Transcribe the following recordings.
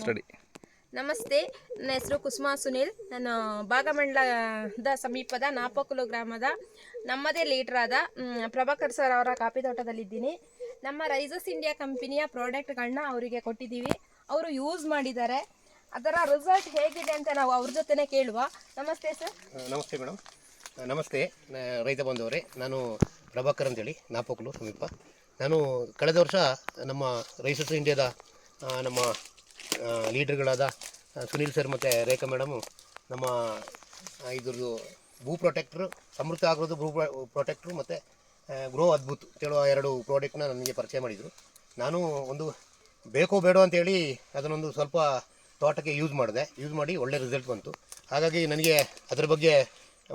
Study. ನಮಸ್ತೆ ನನ್ನ ಹೆಸರು ಕುಸುಮಾ ಸುನಿಲ್. ನಾನು ಭಾಗಮಂಡಲದ ಸಮೀಪದ ನಾಪಕುಲು ಗ್ರಾಮದ ನಮ್ಮದೇ ಲೀಡ್ರಾದ ಆದ ಪ್ರಭಾಕರ್ ಸರ್ ಅವರ ಕಾಫಿ ತೋಟದಲ್ಲಿದ್ದೀನಿ. ನಮ್ಮ ರೈಸಸ್ ಇಂಡಿಯಾ ಕಂಪನಿಯ ಪ್ರಾಡಕ್ಟ್ಗಳನ್ನ ಅವರಿಗೆ ಕೊಟ್ಟಿದ್ದೀವಿ. ಅವರು ಯೂಸ್ ಮಾಡಿದ್ದಾರೆ. ಅದರ ರಿಸಲ್ಟ್ ಹೇಗಿದೆ ಅಂತ ನಾವು ಅವ್ರ ಜೊತೆನೇ ಕೇಳುವ. ನಮಸ್ತೆ ಸರ್. ನಮಸ್ತೆ ಮೇಡಮ್. ನಮಸ್ತೆ ರೈತ ಬಂಧುವರೇ. ನಾನು ಪ್ರಭಾಕರ್ ಅಂತೇಳಿ ನಾಪೋಕ್ಲು ಸಮೀಪ. ನಾನು ಕಳೆದ ವರ್ಷ ನಮ್ಮ ರೈಸಸ್ ಇಂಡಿಯಾದ ನಮ್ಮ ಲೀಡರ್ಗಳಾದ ಸುನೀಲ್ ಸರ್ ಮತ್ತು ರೇಖಾ ಮೇಡಮು, ನಮ್ಮ ಇದ್ರದ್ದು ಭೂ ಪ್ರೊಟೆಕ್ಟ್ರು, ಸಮೃದ್ಧ ಆಗಿರೋದು ಭೂ ಪ್ರೊಟೆಕ್ಟ್ರು ಮತ್ತು ಗ್ರೋ ಅದ್ಭುತ ಕೇಳುವ ಎರಡು ಪ್ರಾಡಕ್ಟ್ನ ನನಗೆ ಪರಿಚಯ ಮಾಡಿದರು. ನಾನು ಒಂದು ಬೇಕೋ ಬೇಡೋ ಅಂತೇಳಿ ಅದನ್ನೊಂದು ಸ್ವಲ್ಪ ತೋಟಕ್ಕೆ ಯೂಸ್ ಮಾಡಿದೆ. ಯೂಸ್ ಮಾಡಿ ಒಳ್ಳೆ ರಿಸಲ್ಟ್ ಬಂತು. ಹಾಗಾಗಿ ನನಗೆ ಅದರ ಬಗ್ಗೆ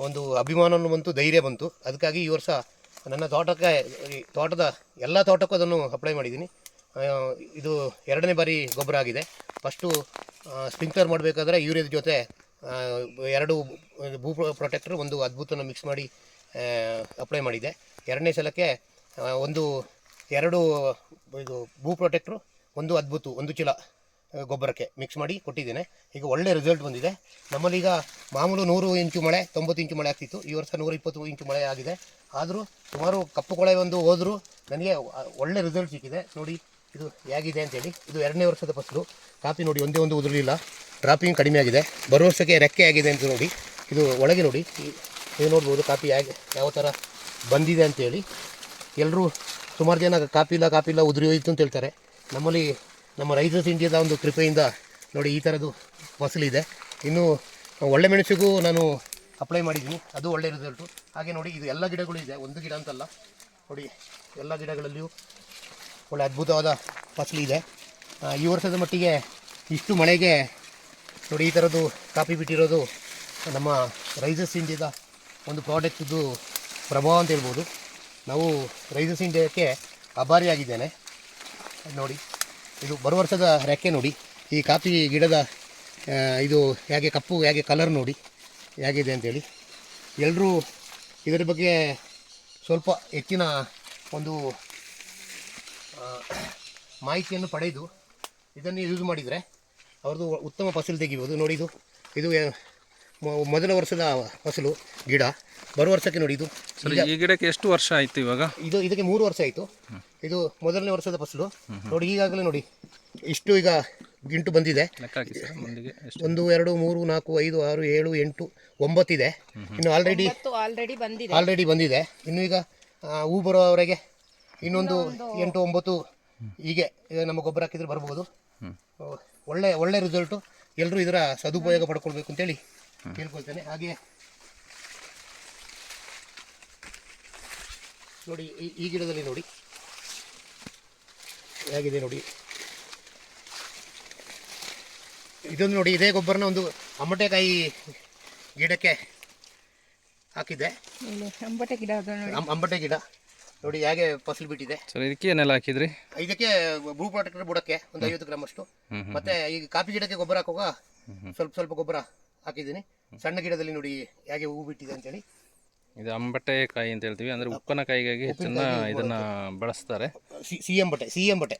ಒಂದು ಅಭಿಮಾನವನ್ನು ಬಂತು, ಧೈರ್ಯ ಬಂತು. ಅದಕ್ಕಾಗಿ ಈ ವರ್ಷ ನನ್ನ ತೋಟಕ್ಕೆ ತೋಟದ ಎಲ್ಲ ತೋಟಕ್ಕೂ ಅದನ್ನು ಅಪ್ಲೈ ಮಾಡಿದ್ದೀನಿ. ಇದು ಎರಡನೇ ಬಾರಿ ಗೊಬ್ಬರ ಆಗಿದೆ. ಫಸ್ಟು ಸ್ಪಿಂಕ್ಲರ್ ಮಾಡಬೇಕಾದ್ರೆ ಯೂರಿಯಾದ ಜೊತೆ ಎರಡು ಭೂ ಪ್ರೊಟೆಕ್ಟರ್ ಒಂದು ಅದ್ಭುತನ ಮಿಕ್ಸ್ ಮಾಡಿ ಅಪ್ಲೈ ಮಾಡಿದೆ. ಎರಡನೇ ಸಲಕ್ಕೆ ಒಂದು, ಎರಡು, ಇದು ಭೂ ಪ್ರೊಟೆಕ್ಟ್ರು ಒಂದು ಅದ್ಭುತ, ಒಂದು ಚೀಲ ಗೊಬ್ಬರಕ್ಕೆ ಮಿಕ್ಸ್ ಮಾಡಿ ಕೊಟ್ಟಿದ್ದೇನೆ. ಈಗ ಒಳ್ಳೆ ರಿಸಲ್ಟ್ ಬಂದಿದೆ. ನಮ್ಮಲ್ಲಿ ಈಗ ಮಾಮೂಲು ನೂರು ಇಂಚು ಮಳೆ, ತೊಂಬತ್ತು ಇಂಚು ಮಳೆ ಆಗ್ತಿತ್ತು. ಈ ವರ್ಷ ನೂರ ಇಪ್ಪತ್ತು ಇಂಚು ಮಳೆ ಆಗಿದೆ. ಆದರೂ ಸುಮಾರು ಕಪ್ಪು ಕೊಳೆ ಒಂದು ಹೋದರೂ, ನನಗೆ ಒಳ್ಳೆ ರಿಸಲ್ಟ್ ಸಿಕ್ಕಿದೆ. ನೋಡಿ ಇದು ಹೇಗಿದೆ ಅಂತೇಳಿ, ಇದು ಎರಡನೇ ವರ್ಷದ ಫಸಲು. ಕಾಫಿ ನೋಡಿ, ಒಂದೇ ಒಂದು ಉದುರಲಿಲ್ಲ. ಡ್ರಾಪಿಂಗ್ ಕಡಿಮೆ ಆಗಿದೆ. ಬರೋ ವರ್ಷಕ್ಕೆ ರೆಕ್ಕೆ ಆಗಿದೆ ಅಂತ ನೋಡಿ, ಇದು ಒಳಗೆ ನೋಡಿ ನೀವು ನೋಡ್ಬೋದು ಕಾಫಿ ಹೇಗೆ, ಯಾವ ಥರ ಬಂದಿದೆ ಅಂತೇಳಿ. ಎಲ್ಲರೂ ಸುಮಾರು ಜನ ಕಾಪಿ ಇಲ್ಲ ಕಾಪಿ ಇಲ್ಲ, ಉದುರಿ ಹೋಯಿತು ಅಂತ ಹೇಳ್ತಾರೆ. ನಮ್ಮಲ್ಲಿ, ನಮ್ಮ ರೈತರ್ಸ್ ಇಂಡಿಯಾದ ಒಂದು ಕೃಪೆಯಿಂದ ನೋಡಿ, ಈ ಥರದ್ದು ಫಸಲಿದೆ. ಇನ್ನು ಒಳ್ಳೆ ಮೆಣಸಿಗೂ ನಾನು ಅಪ್ಲೈ ಮಾಡಿದ್ದೀನಿ. ಅದು ಒಳ್ಳೆ ರಿಸಲ್ಟು ಹಾಗೆ ನೋಡಿ, ಇದು ಎಲ್ಲ ಗಿಡಗಳು ಇದೆ. ಒಂದು ಗಿಡ ಅಂತಲ್ಲ. ನೋಡಿ, ಎಲ್ಲ ಗಿಡಗಳಲ್ಲಿಯೂ ಒಳ್ಳೆ ಅದ್ಭುತವಾದ ಫಸಲು ಇದೆ. ಈ ವರ್ಷದ ಮಟ್ಟಿಗೆ ಇಷ್ಟು ಮಳೆಗೆ ನೋಡಿ, ಈ ಥರದ್ದು ಕಾಪಿ ಬಿಟ್ಟಿರೋದು ನಮ್ಮ ರೈಸಸ್ ಇಂಡಿಯಾದ ಒಂದು ಪ್ರಾಡಕ್ಟ್ದು ಪ್ರಭಾವ ಅಂತ ಹೇಳ್ಬೋದು. ನಾವು ರೈಸಸ್ ಇಂಡಿಯಾಕ್ಕೆ ಆಭಾರಿಯಾಗಿದ್ದೇನೆ ಅದ್ ನೋಡಿ, ಇದು ಬರುವ ವರ್ಷದ ರೆಕ್ಕೆ ನೋಡಿ. ಈ ಕಾಫಿ ಗಿಡದ ಇದು ಹೇಗೆ ಕಪ್ಪು, ಹೇಗೆ ಕಲರ್ ನೋಡಿ, ಹೇಗಿದೆ ಅಂತೇಳಿ. ಎಲ್ಲರೂ ಇದರ ಬಗ್ಗೆ ಸ್ವಲ್ಪ ಹೆಚ್ಚಿನ ಒಂದು ಮಾಹಿತಿಯನ್ನು ಪಡೆದು ಇದನ್ನು ಯೂಸ್ ಮಾಡಿದರೆ ಅವ್ರದ್ದು ಉತ್ತಮ ಫಸಲು ತೆಗಿಬೋದು. ನೋಡಿ ಇದು ಇದು ಮೊದಲ ವರ್ಷದ ಫಸಲು ಗಿಡ. ಬರುವ ವರ್ಷಕ್ಕೆ ನೋಡಿ ಇದು. ಈ ಗಿಡಕ್ಕೆ ಎಷ್ಟು ವರ್ಷ ಆಯಿತು ಇವಾಗ? ಇದು ಇದಕ್ಕೆ ಮೂರು ವರ್ಷ ಆಯಿತು. ಇದು ಮೊದಲನೇ ವರ್ಷದ ಫಸಲು. ನೋಡಿ ಈಗಾಗಲೇ ನೋಡಿ ಇಷ್ಟು ಈಗ ಗಿಂಟು ಬಂದಿದೆ. ಒಂದು ಎರಡು ಮೂರು ನಾಲ್ಕು ಐದು ಆರು ಏಳು ಎಂಟು ಒಂಬತ್ತಿದೆ. ಇನ್ನು ಆಲ್ರೆಡಿ ಆಲ್ರೆಡಿ ಬಂದಿದೆ. ಆಲ್ರೆಡಿ ಬಂದಿದೆ. ಇನ್ನು ಈಗ ಹೂ ಬರೋವರೆಗೆ ಇನ್ನೊಂದು ಎಂಟು ಒಂಬತ್ತು ಹೀಗೆ ನಮ್ಮ ಗೊಬ್ಬರ ಹಾಕಿದ್ರೆ ಬರ್ಬೋದು. ಒಳ್ಳೆ ಒಳ್ಳೆ ರಿಸಲ್ಟು ಎಲ್ಲರೂ ಇದರ ಸದುಪಯೋಗ ಪಡ್ಕೊಳ್ಬೇಕು ಅಂತೇಳಿ ಕೇಳ್ಕೊಳ್ತೇನೆ. ಹಾಗೆ ನೋಡಿ ಈ- ಗಿಡದಲ್ಲಿ ನೋಡಿ. ಹೇಗಿದೆ ನೋಡಿ. ಇದೊಂದು ನೋಡಿ ಇದೇ ಗೊಬ್ಬರನ ಒಂದು ಅಂಬಟೆಕಾಯಿ ಗಿಡಕ್ಕೆ ಹಾಕಿದ್ದೆ. ಅಂಬಟೆ ಗಿಡ ಅಂಬಟೆ ಗಿಡ. ನೋಡಿ ಹೇಗೆ ಫಸಲು ಬಿಟ್ಟಿದೆ. ಸರ್ ಇದಕ್ಕೆ ಏನೆಲ್ಲ ಹಾಕಿದ್ರಿ? ಇದಕ್ಕೆ ಭೂ ಪ್ರೊಟೆಕ್ಟರ್ ಬುಡಕ್ಕೆ ಒಂದು ಐವತ್ತು ಗ್ರಾಮ್ ಅಷ್ಟು ಮತ್ತೆ ಈಗ ಕಾಫಿ ಗಿಡಕ್ಕೆ ಗೊಬ್ಬರ ಹಾಕುವಾಗ ಸ್ವಲ್ಪ ಸ್ವಲ್ಪ ಗೊಬ್ಬರ ಹಾಕಿದ್ದೀನಿ. ಸಣ್ಣ ಗಿಡದಲ್ಲಿ ನೋಡಿ ಹೇಗೆ ಹೂ ಬಿಟ್ಟಿದೆ ಅಂತೇಳಿ. ಇದು ಅಂಬಟೆ ಕಾಯಿ ಅಂತ ಹೇಳ್ತೀವಿ. ಅಂದ್ರೆ ಉಪ್ಪಿನಕಾಯಿಗಾಗಿ ಹೆಚ್ಚನ್ನ ಇದನ್ನ ಬಳಸ್ತಾರೆ. ಸಿ ಸಿ ಎಂಬಟೆ ಸಿ ಎಂಬಟೆ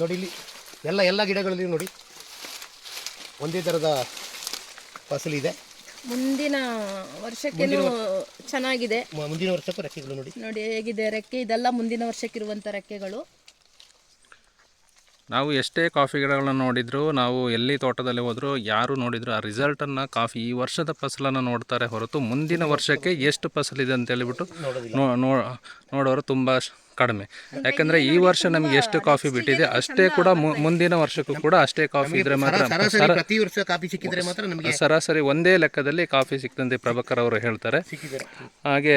ನೋಡಿ ಇಲ್ಲಿ ಎಲ್ಲ ಎಲ್ಲ ಗಿಡಗಳಲ್ಲಿ ನೋಡಿ ಒಂದೇ ಥರದ ಫಸಲಿದೆ. ಮುಂದಿನ ವರ್ಷಕ್ಕೇನು ಚೆನ್ನಾಗಿದೆ. ಮುಂದಿನ ವರ್ಷಕ್ಕೂ ರೆಕ್ಕೆಗಳು ನೋಡಿ. ನೋಡಿ ಹೇಗಿದೆ ರೆಕ್ಕೆ ಇದೆಲ್ಲ ಮುಂದಿನ ವರ್ಷಕ್ಕಿರುವಂಥ ರೆಕ್ಕೆಗಳು. ನಾವು ಎಷ್ಟೇ ಕಾಫಿ ಗಿಡಗಳನ್ನ ನೋಡಿದ್ರು ನಾವು ಎಲ್ಲಿ ತೋಟದಲ್ಲಿ ಹೋದ್ರು ಯಾರು ನೋಡಿದ್ರು ಆ ರಿಸಲ್ಟನ್ನು ಕಾಫಿ ಈ ವರ್ಷದ ಫಸಲನ್ನು ನೋಡ್ತಾರೆ ಹೊರತು ಮುಂದಿನ ವರ್ಷಕ್ಕೆ ಎಷ್ಟು ಫಸಲಿದೆ ಅಂತ ಹೇಳಿಬಿಟ್ಟು ನೋ ನೋ- ನೋಡೋರು ತುಂಬ ಕಡಿಮೆ. ಯಾಕಂದ್ರೆ ಈ ವರ್ಷ ನಮಗೆ ಎಷ್ಟು ಕಾಫಿ ಬಿಟ್ಟಿದೆ ಅಷ್ಟೇ ಕೂಡ ಮುಂದಿನ ವರ್ಷಕ್ಕೂ ಕೂಡ ಅಷ್ಟೇ ಕಾಫಿ ಇದ್ರೆ ಮಾತ್ರ. ಸರಾಸರಿ ಪ್ರತಿ ವರ್ಷ ಕಾಫಿ ಸಿಕ್ಕಿದ್ರೆ ಮಾತ್ರ ನಮಗೆ ಸರಾಸರಿ ಒಂದೇ ಲೆಕ್ಕದಲ್ಲಿ ಕಾಫಿ ಸಿಕ್ತಂತೆ ಪ್ರಭಾಕರ್ ಅವರು ಹೇಳ್ತಾರೆ. ಹಾಗೆ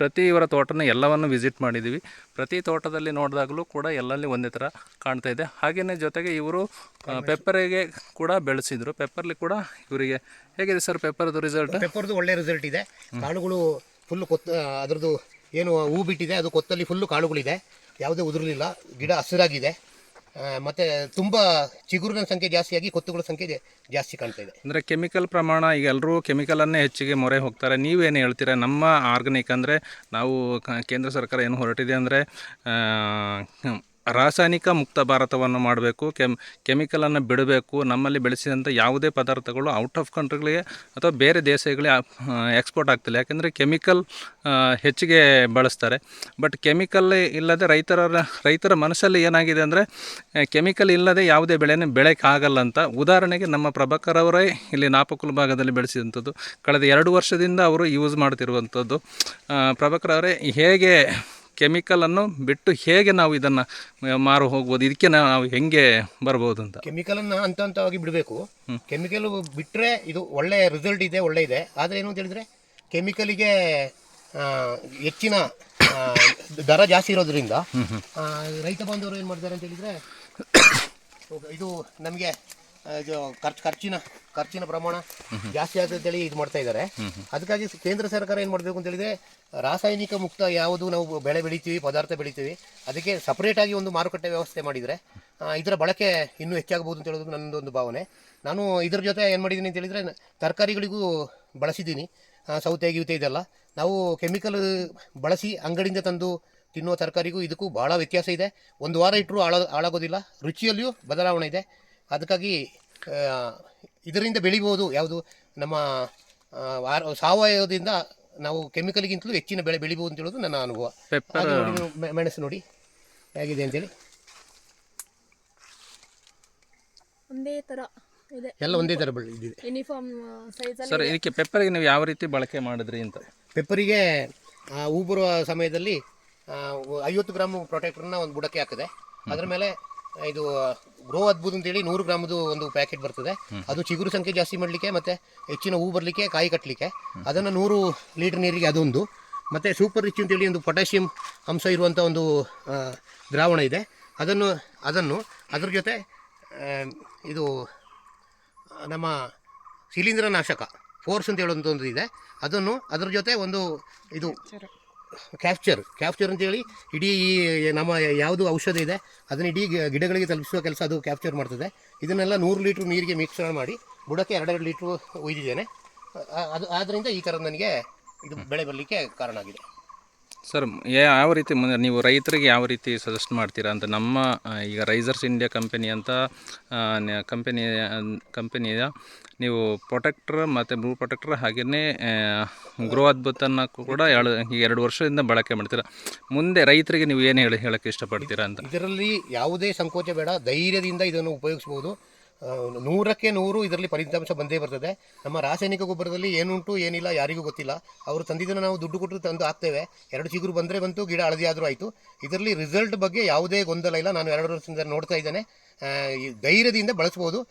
ಪ್ರತಿ ಇವರ ತೋಟನ ಎಲ್ಲವನ್ನು ವಿಸಿಟ್ ಮಾಡಿದ್ದೀವಿ. ಪ್ರತಿ ತೋಟದಲ್ಲಿ ನೋಡಿದಾಗಲೂ ಕೂಡ ಎಲ್ಲಲ್ಲಿ ಒಂದೇ ಥರ ಕಾಣ್ತಾ ಇದೆ. ಹಾಗೆಯೇ ಜೊತೆಗೆ ಇವರು ಪೆಪ್ಪರಿಗೆ ಕೂಡ ಬೆಳೆಸಿದ್ರು. ಪೆಪ್ಪರ್ಲಿ ಕೂಡ ಇವರಿಗೆ ಹೇಗಿದೆ ಸರ್ ಪೆಪ್ಪರ್ದು ರಿಸಲ್ಟ್ ಪೆಪ್ಪರ್ದು ಒಳ್ಳೆ ರಿಸಲ್ಟ್ ಇದೆ. ಕಾಳುಗಳು ಫುಲ್ ಕೊತ್ತ ಅದರದ್ದು ಏನು ಹೂ ಬಿಟ್ಟಿದೆ, ಅದು ಕೊತ್ತಲ್ಲಿ ಫುಲ್ಲು ಕಾಳುಗಳಿದೆ. ಯಾವುದೇ ಉದುರಲಿಲ್ಲ, ಗಿಡ ಹಸಿರಾಗಿದೆ. ಮತ್ತೆ ತುಂಬ ಚಿಗುರಿನ ಸಂಖ್ಯೆ ಜಾಸ್ತಿಯಾಗಿ ಕೊತ್ತುಗಳ ಸಂಖ್ಯೆ ಜಾಸ್ತಿ ಕಾಣ್ತಾ ಇದೆ. ಅಂದರೆ ಕೆಮಿಕಲ್ ಪ್ರಮಾಣ, ಈಗ ಎಲ್ಲರೂ ಕೆಮಿಕಲನ್ನೇ ಹೆಚ್ಚಿಗೆ ಮೊರೆ ಹೋಗ್ತಾರೆ. ನೀವೇನು ಹೇಳ್ತೀರಾ? ನಮ್ಮ ಆರ್ಗಾನಿಕ್ ಅಂದರೆ ನಾವು ಕೇಂದ್ರ ಸರ್ಕಾರ ಏನು ಹೊರಟಿದೆ ಅಂದರೆ ರಾಸಾಯನಿಕ ಮುಕ್ತ ಭಾರತವನ್ನು ಮಾಡಬೇಕು, ಕೆಮ್ ಕೆಮಿಕಲನ್ನು ಬಿಡಬೇಕು, ನಮ್ಮಲ್ಲಿ ಬೆಳೆಸಿದಂಥ ಯಾವುದೇ ಪದಾರ್ಥಗಳು ಔಟ್ ಆಫ್ ಕಂಟ್ರಿಗಳಿಗೆ ಅಥವಾ ಬೇರೆ ದೇಶಗಳಿಗೆ ಎಕ್ಸ್ಪೋರ್ಟ್ ಆಗ್ತಿಲ್ಲ. ಯಾಕೆಂದರೆ ಕೆಮಿಕಲ್ ಹೆಚ್ಚಿಗೆ ಬಳಸ್ತಾರೆ. ಬಟ್ ಕೆಮಿಕಲ್ ಇಲ್ಲದೆ ರೈತರ ರೈತರ ಮನಸ್ಸಲ್ಲಿ ಏನಾಗಿದೆ ಅಂದರೆ ಕೆಮಿಕಲ್ ಇಲ್ಲದೆ ಯಾವುದೇ ಬೆಳೆನೇ ಆಗಲ್ಲ ಅಂತ ಉದಾಹರಣೆಗೆ ನಮ್ಮ ಪ್ರಭಾಕರ್ ಅವರೇ ಇಲ್ಲಿ ನಾಪಕುಲ್ ಭಾಗದಲ್ಲಿ ಬೆಳೆಸಿದಂಥದ್ದು. ಕಳೆದ ಎರಡು ವರ್ಷದಿಂದ ಅವರು ಯೂಸ್ ಮಾಡ್ತಿರುವಂಥದ್ದು. ಪ್ರಭಾಕರ್ ಅವರೇ ಹೇಗೆ ಕೆಮಿಕಲನ್ನು ಬಿಟ್ಟು ಹೇಗೆ ನಾವು ಇದನ್ನು ಮಾರು ಹೋಗ್ಬೋದು ಇದಕ್ಕೆ ನಾವು ಹೆಂಗೆ ಬರ್ಬೋದು ಅಂತ. ಕೆಮಿಕಲನ್ನು ಹಂತ ಹಂತವಾಗಿ ಬಿಡಬೇಕು. ಕೆಮಿಕಲ್ ಬಿಟ್ಟರೆ ಇದು ಒಳ್ಳೆಯ ರಿಸಲ್ಟ್ ಇದೆ ಒಳ್ಳೆ ಇದೆ. ಆದರೆ ಏನು ಅಂತ ಹೇಳಿದ್ರೆ ಕೆಮಿಕಲಿಗೆ ಹೆಚ್ಚಿನ ದರ ಜಾಸ್ತಿ ಇರೋದ್ರಿಂದ ರೈತ ಬಾಂಧವರು ಏನು ಮಾಡ್ತಾರೆ ಅಂತ ಹೇಳಿದರೆ ಇದು ನಮಗೆ ಇದು ಖರ್ಚು, ಖರ್ಚಿನ ಖರ್ಚಿನ ಪ್ರಮಾಣ ಜಾಸ್ತಿ ಆಗುತ್ತೆ ಅಂತೇಳಿ ಇದು ಮಾಡ್ತಾ ಇದ್ದಾರೆ. ಅದಕ್ಕಾಗಿ ಕೇಂದ್ರ ಸರ್ಕಾರ ಏನು ಮಾಡಬೇಕು ಅಂತ ಹೇಳಿದ್ರೆ, ರಾಸಾಯನಿಕ ಮುಕ್ತ ಯಾವುದು ನಾವು ಬೆಳೆ ಬೆಳಿತೀವಿ, ಪದಾರ್ಥ ಬೆಳಿತೀವಿ, ಅದಕ್ಕೆ ಸಪ್ರೇಟ್ ಆಗಿ ಒಂದು ಮಾರುಕಟ್ಟೆ ವ್ಯವಸ್ಥೆ ಮಾಡಿದರೆ ಇದರ ಬಳಕೆ ಇನ್ನೂ ಹೆಚ್ಚಾಗಬಹುದು ಅಂತ ಹೇಳೋದು ನನ್ನದು ಒಂದು ಭಾವನೆ. ನಾನು ಇದ್ರ ಜೊತೆ ಏನು ಮಾಡಿದ್ದೀನಿ ಅಂತ ಹೇಳಿದರೆ, ತರಕಾರಿಗಳಿಗೂ ಬಳಸಿದ್ದೀನಿ. ಸೌತೆ ಗೀತೆ ಇದೆಲ್ಲ. ನಾವು ಕೆಮಿಕಲ್ ಬಳಸಿ ಅಂಗಡಿಯಿಂದ ತಂದು ತಿನ್ನುವ ತರಕಾರಿಗೂ ಇದಕ್ಕೂ ಭಾಳ ವ್ಯತ್ಯಾಸ ಇದೆ. ಒಂದು ವಾರ ಇಟ್ಟರೂ ಹಾಳ, ಹಾಳಾಗೋದಿಲ್ಲ. ರುಚಿಯಲ್ಲಿಯೂ ಬದಲಾವಣೆ ಇದೆ. ಅದಕ್ಕಾಗಿ ಇದರಿಂದ ಬೆಳಿಬೋದು ಯಾವುದು? ನಮ್ಮ ಸಾವಯವದಿಂದ ನಾವು ಕೆಮಿಕಲ್ಗಿಂತಲೂ ಹೆಚ್ಚಿನ ಬೆಳೆ ಬೆಳಿಬೋದು ಅಂತ ಹೇಳೋದು ನನ್ನ ಅನುಭವ. ಪೆಪ್ಪರ್ ಹಾಗೆ ನೋಡಿ ನೀವು ಮೆ- ಮೆಣಸು ನೋಡಿ. ಹೇಗಿದೆ ಅಂತೇಳಿ. ಒಂದೇ ಥರ ಇದೆ. ಎಲ್ಲ ಒಂದೇ ಥರ ಬೆಳೆ ಯೂನಿಫಾರ್ಮ್ ಸರ್ ಇದಕ್ಕೆ ಪೆಪ್ಪರ್ಗೆ ನೀವು ಯಾವ ರೀತಿ ಬಳಕೆ ಮಾಡಿದ್ರಿ ಅಂತ? ಪೆಪ್ಪರಿಗೆ ಆ, ಹೂ ಬರುವ ಸಮಯದಲ್ಲಿ ಆ, ಐವತ್ತು ಗ್ರಾಮ್ ಪ್ರೊಟೆಕ್ಟರ್ನ ಒಂದು ಬುಡಕ್ಕೆ ಹಾಕಿದೆ. ಅದರ ಮೇಲೆ ಇದು ಗ್ರೋ ಅದ್ಭುತ ಅಂತೇಳಿ ನೂರು ಗ್ರಾಮದು ಒಂದು ಪ್ಯಾಕೆಟ್ ಬರ್ತದೆ. ಅದು ಚಿಗುರು ಸಂಖ್ಯೆ ಜಾಸ್ತಿ ಮಾಡಲಿಕ್ಕೆ ಮತ್ತು ಹೆಚ್ಚಿನ ಹೂ ಬರಲಿಕ್ಕೆ, ಕಾಯಿ ಕಟ್ಟಲಿಕ್ಕೆ ಅದನ್ನು ನೂರು ಲೀಟರ್ ನೀರಿಗೆ ಅದೊಂದು. ಮತ್ತು ಸೂಪರ್ ರಿಚ್ ಅಂತೇಳಿ ಒಂದು ಪೊಟ್ಯಾಷಿಯಂ ಅಂಶ ಇರುವಂಥ ಒಂದು ದ್ರಾವಣ ಇದೆ. ಅದನ್ನು ಅದನ್ನು ಅದ್ರ ಜೊತೆ ಇದು, ನಮ್ಮ ಶಿಲೀಂಧ್ರನಾಶಕ ಫೋರ್ಸ್ ಅಂತ ಹೇಳುವಂಥ ಒಂದು ಇದೆ. ಅದನ್ನು ಅದರ ಜೊತೆ ಒಂದು ಇದು ಕ್ಯಾಪ್ಚರ್ ಕ್ಯಾಪ್ಚರ್ ಅಂತೇಳಿ ಇಡೀ ಈ ನಮ್ಮ ಯಾವುದು ಔಷಧ ಇದೆ, ಅದನ್ನ ಇಡೀ ಗಿಡಗಳಿಗೆ ತಲುಪಿಸುವ ಕೆಲಸ ಅದು ಕ್ಯಾಪ್ಚರ್ ಮಾಡ್ತದೆ. ಇದನ್ನೆಲ್ಲ ನೂರು ಲೀಟ್ರ್ ನೀರಿಗೆ ಮಿಶ್ರಣ ಮಾಡಿ ಬುಡಕ್ಕೆ ಎರಡೆರಡು ಲೀಟ್ರು ಒಯ್ದಿದ್ದೇನೆ. ಅದು ಆದ್ದರಿಂದ ಈ ಥರ ನನಗೆ ಇದು ಬೆಳೆ ಬರಲಿಕ್ಕೆ ಕಾರಣ ಆಗಿದೆ. ಸರ್ ಯಾವ ರೀತಿ ನೀವು ರೈತರಿಗೆ ಯಾವ ರೀತಿ ಸಜೆಸ್ಟ್ ಮಾಡ್ತೀರಾ ಅಂತ ನಮ್ಮ ಈಗ ರೈಸರ್ಸ್ ಇಂಡಿಯಾ ಕಂಪನಿ ಅಂತ ಕಂಪನಿ ಕಂಪನಿಯ ನೀವು ಪ್ರೊಟೆಕ್ಟ್ರ್ ಮತ್ತು ಬ್ಲೂ ಪ್ರೊಟೆಕ್ಟ್ರ್ ಹಾಗೆಯೇ ಗ್ರೋ ಅದ್ಭುತನ ಕೂಡ ಎರಡು ಎರಡು ವರ್ಷದಿಂದ ಬಳಕೆ ಮಾಡ್ತೀರಾ. ಮುಂದೆ ರೈತರಿಗೆ ನೀವು ಏನು ಹೇಳಿ, ಹೇಳೋಕ್ಕೆ ಇಷ್ಟಪಡ್ತೀರಾ ಅಂತ? ಇದರಲ್ಲಿ ಯಾವುದೇ ಸಂಕೋಚ ಬೇಡ. ಧೈರ್ಯದಿಂದ ಇದನ್ನು ಉಪಯೋಗಿಸ್ಬೋದು. ನೂರಕ್ಕೆ ನೂರು ಇದರಲ್ಲಿ ಫಲಿತಾಂಶ ಬಂದೇ ಬರ್ತದೆ. ನಮ್ಮ ರಾಸಾಯನಿಕ ಗೊಬ್ಬರದಲ್ಲಿ ಏನುಂಟು, ಏನಿಲ್ಲ, ಯಾರಿಗೂ ಗೊತ್ತಿಲ್ಲ. ಅವರು ತಂದಿದ್ದನ್ನು ನಾವು ದುಡ್ಡು ಕೊಟ್ಟು ತಂದು ಹಾಕ್ತೇವೆ. ಎರಡು ಚಿಗುರು ಬಂದರೆ ಬಂತು, ಗಿಡ ಹಳದಿ ಆದರೂ ಆಯಿತು. ಇದರಲ್ಲಿ ರಿಸಲ್ಟ್ ಬಗ್ಗೆ ಯಾವುದೇ ಗೊಂದಲ ಇಲ್ಲ. ನಾನು ಎರಡು ವರ್ಷದಿಂದ ನೋಡ್ತಾ ಇದ್ದೇನೆ. ಧೈರ್ಯದಿಂದ ಬಳಸ್ಬೋದು.